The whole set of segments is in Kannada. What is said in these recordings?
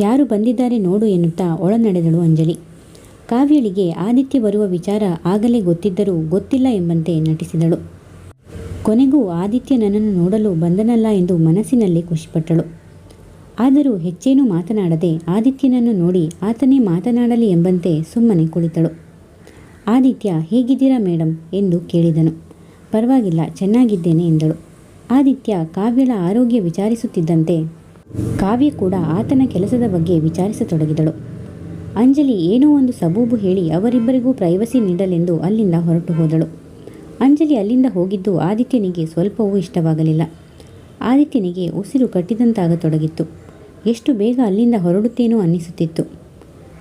ಯಾರು ಬಂದಿದ್ದಾರೆ ನೋಡು ಎನ್ನುತ್ತಾ ಒಳನಡೆದಳು ಅಂಜಲಿ. ಕಾವ್ಯಳಿಗೆ ಆದಿತ್ಯ ಬರುವ ವಿಚಾರ ಆಗಲೇ ಗೊತ್ತಿದ್ದರೂ ಗೊತ್ತಿಲ್ಲ ಎಂಬಂತೆ ನಟಿಸಿದಳು. ಕೊನೆಗೂ ಆದಿತ್ಯ ನನ್ನನ್ನು ನೋಡಲು ಬಂದನಲ್ಲ ಎಂದು ಮನಸ್ಸಿನಲ್ಲಿ ಖುಷಿಪಟ್ಟಳು. ಆದರೂ ಹೆಚ್ಚೇನೂ ಮಾತನಾಡದೆ ಆದಿತ್ಯನನ್ನು ನೋಡಿ ಆತನೇ ಮಾತನಾಡಲಿ ಎಂಬಂತೆ ಸುಮ್ಮನೆ ಕುಳಿತಳು. ಆದಿತ್ಯ, ಹೇಗಿದ್ದೀರಾ ಮೇಡಮ್ ಎಂದು ಕೇಳಿದನು. ಪರವಾಗಿಲ್ಲ, ಚೆನ್ನಾಗಿದ್ದೇನೆ ಎಂದಳು. ಆದಿತ್ಯ ಕಾವ್ಯಳ ಆರೋಗ್ಯ ವಿಚಾರಿಸುತ್ತಿದ್ದಂತೆ ಕಾವ್ಯ ಕೂಡ ಆತನ ಕೆಲಸದ ಬಗ್ಗೆ ವಿಚಾರಿಸತೊಡಗಿದಳು. ಅಂಜಲಿ ಏನೋ ಒಂದು ಸಬೂಬು ಹೇಳಿ ಅವರಿಬ್ಬರಿಗೂ ಪ್ರೈವಸಿ ನೀಡಲೆಂದು ಅಲ್ಲಿಂದ ಹೊರಟು ಹೋದಳು. ಅಂಜಲಿ ಅಲ್ಲಿಂದ ಹೋಗಿದ್ದು ಆದಿತ್ಯನಿಗೆ ಸ್ವಲ್ಪವೂ ಇಷ್ಟವಾಗಲಿಲ್ಲ. ಆದಿತ್ಯನಿಗೆ ಉಸಿರು ಕಟ್ಟಿದಂತಾಗತೊಡಗಿತ್ತು. ಎಷ್ಟು ಬೇಗ ಅಲ್ಲಿಂದ ಹೊರಡುತ್ತೇನೋ ಅನ್ನಿಸುತ್ತಿತ್ತು.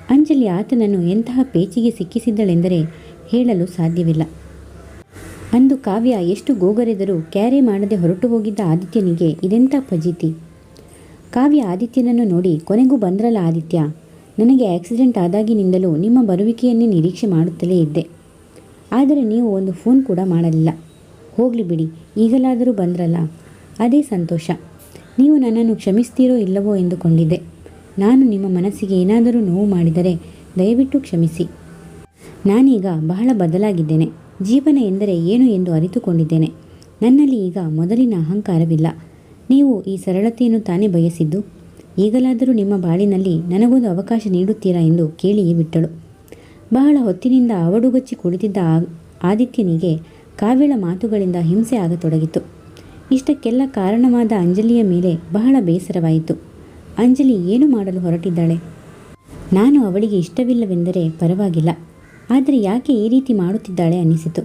ಅಂಜಲಿ ಆತನನ್ನು ಎಂತಹ ಪೇಚಿಗೆ ಸಿಕ್ಕಿಸಿದ್ದಳೆಂದರೆ ಹೇಳಲು ಸಾಧ್ಯವಿಲ್ಲ. ಅಂದು ಕಾವ್ಯ ಎಷ್ಟು ಗೋಗರೆದರೂ ಕ್ಯಾರೆ ಮಾಡದೆ ಹೊರಟು ಹೋಗಿದ್ದ ಆದಿತ್ಯನಿಗೆ ಇದೆಂಥ ಫಜೀತಿ? ಕಾವ್ಯ ಆದಿತ್ಯನನ್ನು ನೋಡಿ ಕೊನೆಗೂ ಬಂದ್ರಲ್ಲ ಆದಿತ್ಯ. ನನಗೆ ಆಕ್ಸಿಡೆಂಟ್ ಆದಾಗಿನಿಂದಲೂ ನಿಮ್ಮ ಬರುವಿಕೆಯನ್ನೇ ನಿರೀಕ್ಷೆ ಮಾಡುತ್ತಲೇ ಇದ್ದೆ. ಆದರೆ ನೀವು ಒಂದು ಫೋನ್ ಕೂಡ ಮಾಡಲಿಲ್ಲ. ಹೋಗಲಿ ಬಿಡಿ, ಈಗಲಾದರೂ ಬಂದ್ರಲ್ಲ. ಅದೇ ಸಂತೋಷ. ನೀವು ನನ್ನನ್ನು ಕ್ಷಮಿಸ್ತೀರೋ ಇಲ್ಲವೋ ಎಂದುಕೊಂಡಿದ್ದೆ. ನಾನು ನಿಮ್ಮ ಮನಸ್ಸಿಗೆ ಏನಾದರೂ ನೋವು ಮಾಡಿದರೆ ದಯವಿಟ್ಟು ಕ್ಷಮಿಸಿ. ನಾನೀಗ ಬಹಳ ಬದಲಾಗಿದ್ದೇನೆ. ಜೀವನ ಎಂದರೆ ಏನು ಎಂದು ಅರಿತುಕೊಂಡಿದ್ದೇನೆ. ನನ್ನಲ್ಲಿ ಈಗ ಮೊದಲಿನ ಅಹಂಕಾರವಿಲ್ಲ. ನೀವು ಈ ಸರಳತೆಯನ್ನು ತಾನೇ ಬಯಸಿದ್ದು? ಈಗಲಾದರೂ ನಿಮ್ಮ ಬಾಳಿನಲ್ಲಿ ನನಗೊಂದು ಅವಕಾಶ ನೀಡುತ್ತೀರಾ ಎಂದು ಕೇಳಿಯೇ ಬಿಟ್ಟಳು. ಬಹಳ ಹೊತ್ತಿನಿಂದ ಅವಡುಗಚ್ಚಿ ಕುಳಿತಿದ್ದ ಆದಿತ್ಯನಿಗೆ ಕಾವ್ಯಳ ಮಾತುಗಳಿಂದ ಹಿಂಸೆ ಆಗತೊಡಗಿತು ಇಷ್ಟಕ್ಕೆಲ್ಲ ಕಾರಣವಾದ ಅಂಜಲಿಯ ಮೇಲೆ ಬಹಳ ಬೇಸರವಾಯಿತು. ಅಂಜಲಿ ಏನು ಮಾಡಲು ಹೊರಟಿದ್ದಾಳೆ? ನಾನು ಅವಳಿಗೆ ಇಷ್ಟವಿಲ್ಲವೆಂದರೆ ಪರವಾಗಿಲ್ಲ. ಆದರೆ ಯಾಕೆ ಈ ರೀತಿ ಮಾಡುತ್ತಿದ್ದಾಳೆ ಅನ್ನಿಸಿತು.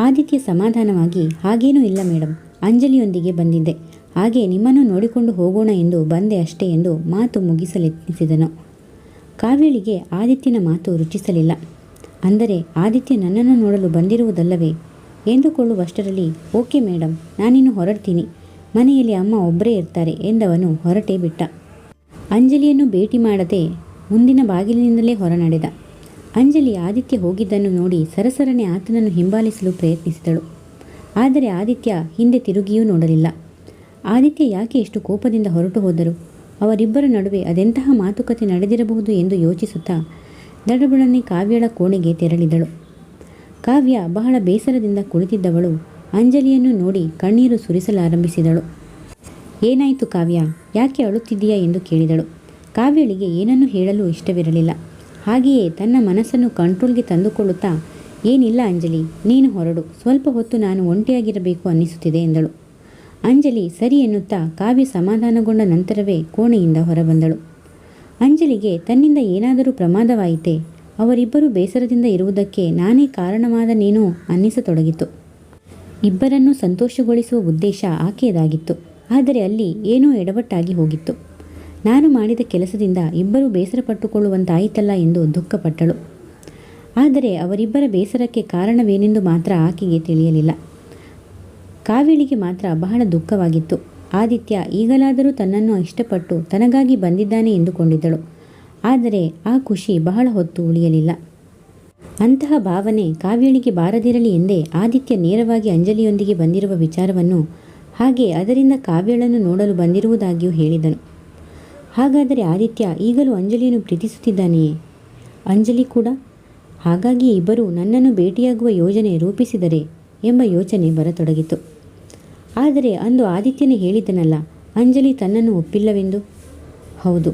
ಆದಿತ್ಯ ಸಮಾಧಾನವಾಗಿ, ಹಾಗೇನೂ ಇಲ್ಲ ಮೇಡಮ್ ಅಂಜಲಿಯೊಂದಿಗೆ ಬಂದಿದ್ದೆ. ಹಾಗೆ ನಿಮ್ಮನ್ನು ನೋಡಿಕೊಂಡು ಹೋಗೋಣ ಎಂದು ಬಂದೆ ಅಷ್ಟೇ ಎಂದು ಮಾತು ಮುಗಿಸಲೆತ್ನಿಸಿದನು ಕಾವ್ಯಳಿಗೆ ಆದಿತ್ಯನ ಮಾತು ರುಚಿಸಲಿಲ್ಲ. ಅಂದರೆ ಆದಿತ್ಯ ನನ್ನನ್ನು ನೋಡಲು ಬಂದಿರುವುದಲ್ಲವೇ? ಎಂದುಕೊಳ್ಳುವಷ್ಟರಲ್ಲಿ, ಓಕೆ ಮೇಡಮ್ ನಾನಿನ್ನು ಹೊರಡ್ತೀನಿ. ಮನೆಯಲ್ಲಿ ಅಮ್ಮ ಒಬ್ಬರೇ ಇರ್ತಾರೆ ಎಂದವನು ಹೊರಟೇ ಬಿಟ್ಟ. ಅಂಜಲಿಯನ್ನು ಭೇಟಿ ಮಾಡದೆ ಮುಂದಿನ ಬಾಗಿಲಿನಿಂದಲೇ ಹೊರನಡೆದ. ಅಂಜಲಿ ಆದಿತ್ಯ ಹೋಗಿದ್ದನ್ನು ನೋಡಿ ಸರಸರನೆ ಆತನನ್ನು ಹಿಂಬಾಲಿಸಲು ಪ್ರಯತ್ನಿಸಿದಳು. ಆದರೆ ಆದಿತ್ಯ ಹಿಂದೆ ತಿರುಗಿಯೂ ನೋಡಲಿಲ್ಲ. ಆದಿತ್ಯ ಯಾಕೆ ಇಷ್ಟು ಕೋಪದಿಂದ ಹೊರಟು ಹೋದರು? ಅವರಿಬ್ಬರ ನಡುವೆ ಅದೆಂತಹ ಮಾತುಕತೆ ನಡೆದಿರಬಹುದು ಎಂದು ಯೋಚಿಸುತ್ತಾ ದಡಬಡನೆ ಕಾವ್ಯಳ ಕೋಣೆಗೆ ತೆರಳಿದಳು. ಕಾವ್ಯ ಬಹಳ ಬೇಸರದಿಂದ ಕುಳಿತಿದ್ದವಳು ಅಂಜಲಿಯನ್ನು ನೋಡಿ ಕಣ್ಣೀರು ಸುರಿಸಲಾರಂಭಿಸಿದಳು. ಏನಾಯಿತು ಕಾವ್ಯ? ಯಾಕೆ ಅಳುತ್ತಿದ್ದೀಯಾ ಎಂದು ಕೇಳಿದಳು. ಕಾವ್ಯಳಿಗೆ ಏನನ್ನು ಹೇಳಲು ಇಷ್ಟವಿರಲಿಲ್ಲ. ಹಾಗೆಯೇ ತನ್ನ ಮನಸ್ಸನ್ನು ಕಂಟ್ರೋಲ್ಗೆ ತಂದುಕೊಳ್ಳುತ್ತಾ, ಏನಿಲ್ಲ ಅಂಜಲಿ, ನೀನು ಹೊರಡು, ಸ್ವಲ್ಪ ಹೊತ್ತು ನಾನು ಒಂಟಿಯಾಗಿರಬೇಕು ಅನ್ನಿಸುತ್ತಿದೆ ಎಂದಳು. ಅಂಜಲಿ ಸರಿ ಎನ್ನುತ್ತಾ ಕಾವ್ಯ ಸಮಾಧಾನಗೊಂಡ ನಂತರವೇ ಕೋಣೆಯಿಂದ ಹೊರಬಂದಳು. ಅಂಜಲಿಗೆ ತನ್ನಿಂದ ಏನಾದರೂ ಪ್ರಮಾದವಾಯಿತೆ ಅವರಿಬ್ಬರು ಬೇಸರದಿಂದ ಇರುವುದಕ್ಕೆ ನಾನೇ ಕಾರಣವಾದನೇನೋ ಅನ್ನಿಸತೊಡಗಿತು. ಇಬ್ಬರನ್ನೂ ಸಂತೋಷಗೊಳಿಸುವ ಉದ್ದೇಶ ಆಕೆಯದಾಗಿತ್ತು. ಆದರೆ ಅಲ್ಲಿ ಏನೋ ಎಡವಟ್ಟಾಗಿ ಹೋಗಿತ್ತು. ನಾನು ಮಾಡಿದ ಕೆಲಸದಿಂದ ಇಬ್ಬರು ಬೇಸರ ಪಟ್ಟುಕೊಳ್ಳುವಂತಾಯಿತಲ್ಲ ಎಂದು ದುಃಖಪಟ್ಟಳು. ಆದರೆ ಅವರಿಬ್ಬರ ಬೇಸರಕ್ಕೆ ಕಾರಣವೇನೆಂದು ಮಾತ್ರ ಆಕೆಗೆ ತಿಳಿಯಲಿಲ್ಲ. ಕಾವ್ಯಳಿಗೆ ಮಾತ್ರ ಬಹಳ ದುಃಖವಾಗಿತ್ತು. ಆದಿತ್ಯ ಈಗಲಾದರೂ ತನ್ನನ್ನು ಇಷ್ಟಪಟ್ಟು ತನಗಾಗಿ ಬಂದಿದ್ದಾನೆ ಎಂದುಕೊಂಡಿದ್ದಳು. ಆದರೆ ಆ ಖುಷಿ ಬಹಳ ಹೊತ್ತು ಉಳಿಯಲಿಲ್ಲ. ಅಂತಹ ಭಾವನೆ ಕಾವ್ಯಳಿಗೆ ಬಾರದಿರಲಿ ಎಂದೇ ಆದಿತ್ಯ ನೇರವಾಗಿ ಅಂಜಲಿಯೊಂದಿಗೆ ಬಂದಿರುವ ವಿಚಾರವನ್ನು ಹಾಗೆ ಅದರಿಂದ ಕಾವ್ಯಳನ್ನು ನೋಡಲು ಬಂದಿರುವುದಾಗಿಯೂ ಹೇಳಿದನು. ಹಾಗಾದರೆ ಆದಿತ್ಯ ಈಗಲೂ ಅಂಜಲಿಯನ್ನು ಪ್ರೀತಿಸುತ್ತಿದ್ದಾನೆಯೇ? ಅಂಜಲಿ ಕೂಡ? ಹಾಗಾಗಿ ಇಬ್ಬರು ನನ್ನನ್ನು ಭೇಟಿಯಾಗುವ ಯೋಜನೆ ರೂಪಿಸಿದರೆ ಎಂಬ ಯೋಚನೆ ಬರತೊಡಗಿತು. ಆದರೆ ಅಂದು ಆದಿತ್ಯನೇ ಹೇಳಿದ್ದನಲ್ಲ ಅಂಜಲಿ ತನ್ನನ್ನು ಒಪ್ಪಿಲ್ಲವೆಂದು? ಹೌದು.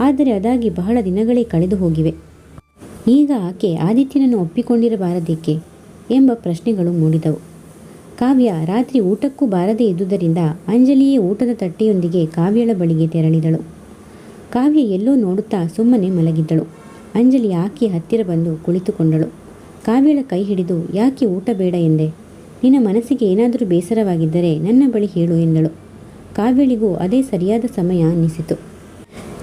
ಆದರೆ ಅದಾಗಿ ಬಹಳ ದಿನಗಳೇ ಕಳೆದು ಹೋಗಿವೆ. ಈಗ ಆಕೆ ಆದಿತ್ಯನನ್ನು ಒಪ್ಪಿಕೊಂಡಿರಬಾರದೇಕೆ ಎಂಬ ಪ್ರಶ್ನೆಗಳು ಮೂಡಿದವು. ಕಾವ್ಯ ರಾತ್ರಿ ಊಟಕ್ಕೂ ಬಾರದೇ ಇದ್ದುದರಿಂದ ಅಂಜಲಿಯೇ ಊಟದ ತಟ್ಟೆಯೊಂದಿಗೆ ಕಾವ್ಯಳ ಬಳಿಗೆ ತೆರಳಿದಳು. ಕಾವ್ಯ ಎಲ್ಲೋ ನೋಡುತ್ತಾ ಸುಮ್ಮನೆ ಮಲಗಿದ್ದಳು. ಅಂಜಲಿ ಆಕೆಯ ಹತ್ತಿರ ಬಂದು ಕುಳಿತುಕೊಂಡಳು. ಕಾವ್ಯಳ ಕೈ ಹಿಡಿದು, ಯಾಕೆ ಊಟ ಬೇಡ ಎಂದೆ. ನಿನ್ನ ಮನಸ್ಸಿಗೆ ಏನಾದರೂ ಬೇಸರವಾಗಿದ್ದರೆ ನನ್ನ ಬಳಿ ಹೇಳು ಎಂದಳು. ಕಾವ್ಯಳಿಗೂ ಅದೇ ಸರಿಯಾದ ಸಮಯ ಅನ್ನಿಸಿತು.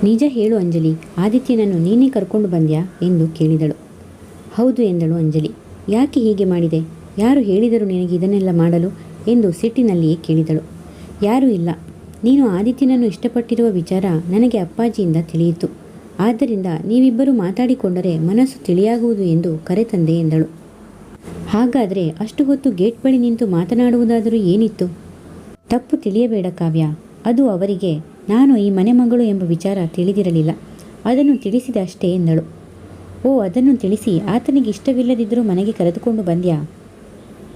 ನಿಜ ಹೇಳು ಅಂಜಲಿ, ಆದಿತ್ಯನನ್ನು ನೀನೇ ಕರ್ಕೊಂಡು ಬಂದ್ಯಾ ಎಂದು ಕೇಳಿದಳು. ಹೌದು ಎಂದಳು ಅಂಜಲಿ. ಯಾಕೆ ಹೀಗೆ ಮಾಡಿದೆ? ಯಾರು ಹೇಳಿದರು ನಿನಗೆ ಇದನ್ನೆಲ್ಲ ಮಾಡಲು ಎಂದು ಸಿಟ್ಟಿನಲ್ಲಿಯೇ ಕೇಳಿದಳು. ಯಾರೂ ಇಲ್ಲ. ನೀನು ಆದಿತ್ಯನನ್ನು ಇಷ್ಟಪಟ್ಟಿರುವ ವಿಚಾರ ನನಗೆ ಅಪ್ಪಾಜಿಯಿಂದ ತಿಳಿಯಿತು. ಆದ್ದರಿಂದ ನೀವಿಬ್ಬರು ಮಾತಾಡಿಕೊಂಡರೆ ಮನಸ್ಸು ತಿಳಿಯಾಗುವುದು ಎಂದು ಕರೆತಂದೆ ಎಂದಳು. ಹಾಗಾದರೆ ಅಷ್ಟು ಹೊತ್ತು ಗೇಟ್ ಬಳಿ ನಿಂತು ಮಾತನಾಡುವುದಾದರೂ ಏನಿತ್ತು? ತಪ್ಪು ತಿಳಿಯಬೇಡ ಕಾವ್ಯ. ಅದು ಅವರಿಗೆ, ನಾನು ಈ ಮನೆ ಮಗಳು ಎಂಬ ವಿಚಾರ ತಿಳಿದಿರಲಿಲ್ಲ. ಅದನ್ನು ತಿಳಿಸಿದ ಅಷ್ಟೇ ಎಂದಳು. ಓ, ಅದನ್ನು ತಿಳಿಸಿ ಆತನಿಗೆ ಇಷ್ಟವಿಲ್ಲದಿದ್ದರೂ ಮನೆಗೆ ಕರೆದುಕೊಂಡು ಬಂದ್ಯಾ?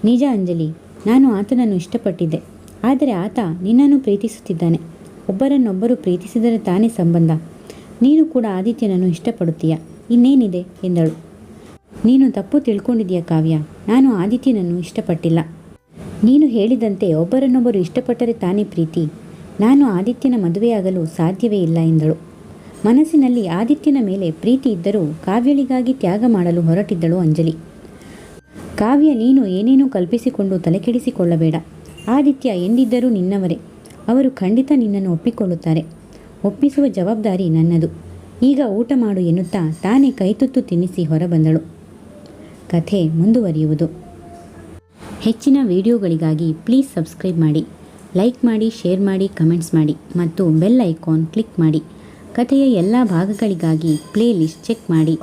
ನಿಜ ಅಂಜಲಿ, ನಾನು ಆತನನ್ನು ಇಷ್ಟಪಟ್ಟಿದ್ದೆ. ಆದರೆ ಆತ ನಿನ್ನನ್ನು ಪ್ರೀತಿಸುತ್ತಿದ್ದಾನೆ. ಒಬ್ಬರನ್ನೊಬ್ಬರು ಪ್ರೀತಿಸಿದರೆ ತಾನೇ ಸಂಬಂಧ. ನೀನು ಕೂಡ ಆದಿತ್ಯನನ್ನು ಇಷ್ಟಪಡುತ್ತೀಯ? ಇನ್ನೇನಿದೆ? ಎಂದಳು. ನೀನು ತಪ್ಪು ತಿಳ್ಕೊಂಡಿದೀಯ ಕಾವ್ಯ. ನಾನು ಆದಿತ್ಯನನ್ನು ಇಷ್ಟಪಟ್ಟಿಲ್ಲ. ನೀನು ಹೇಳಿದಂತೆ ಒಬ್ಬರನ್ನೊಬ್ಬರು ಇಷ್ಟಪಟ್ಟರೆ ತಾನೇ ಪ್ರೀತಿ. ನಾನು ಆದಿತ್ಯನ ಮದುವೆಯಾಗಲು ಸಾಧ್ಯವೇ ಇಲ್ಲ ಎಂದಳು. ಮನಸ್ಸಿನಲ್ಲಿ ಆದಿತ್ಯನ ಮೇಲೆ ಪ್ರೀತಿ ಇದ್ದರೂ ಕಾವ್ಯಳಿಗಾಗಿ ತ್ಯಾಗ ಮಾಡಲು ಹೊರಟಿದ್ದಳು ಅಂಜಲಿ. ಕಾವ್ಯ, ನೀನು ಏನೇನೋ ಕಲ್ಪಿಸಿಕೊಂಡು ತಲೆಕೆಡಿಸಿಕೊಳ್ಳಬೇಡ. ಆದಿತ್ಯ ಎಂದಿದ್ದರೂ ನಿನ್ನವರೇ. ಅವರು ಖಂಡಿತ ನಿನ್ನನ್ನು ಒಪ್ಪಿಕೊಳ್ಳುತ್ತಾರೆ. ಒಪ್ಪಿಸುವ ಜವಾಬ್ದಾರಿ ನನ್ನದು. ಈಗ ಊಟ ಮಾಡು ಎನ್ನುತ್ತಾ ತಾನೇ ಕೈತುತ್ತು ತಿನ್ನಿಸಿ ಹೊರಬಂದಳು. ಕಥೆ ಮುಂದುವರಿಯುವುದು. ಹೆಚ್ಚಿನ ವಿಡಿಯೋಗಳಿಗಾಗಿ ಪ್ಲೀಸ್ ಸಬ್ಸ್ಕ್ರೈಬ್ ಮಾಡಿ ಲೈಕ್ ಮಾಡಿ ಶೇರ್ ಮಾಡಿ ಕಮೆಂಟ್ಸ್ ಮಾಡಿ ಮತ್ತು ಬೆಲ್ ಐಕಾನ್ ಕ್ಲಿಕ್ ಮಾಡಿ. ಕಥೆಯ ಎಲ್ಲ ಭಾಗಗಳಿಗಾಗಿ ಪ್ಲೇ ಲಿಸ್ಟ್ ಚೆಕ್ ಮಾಡಿ.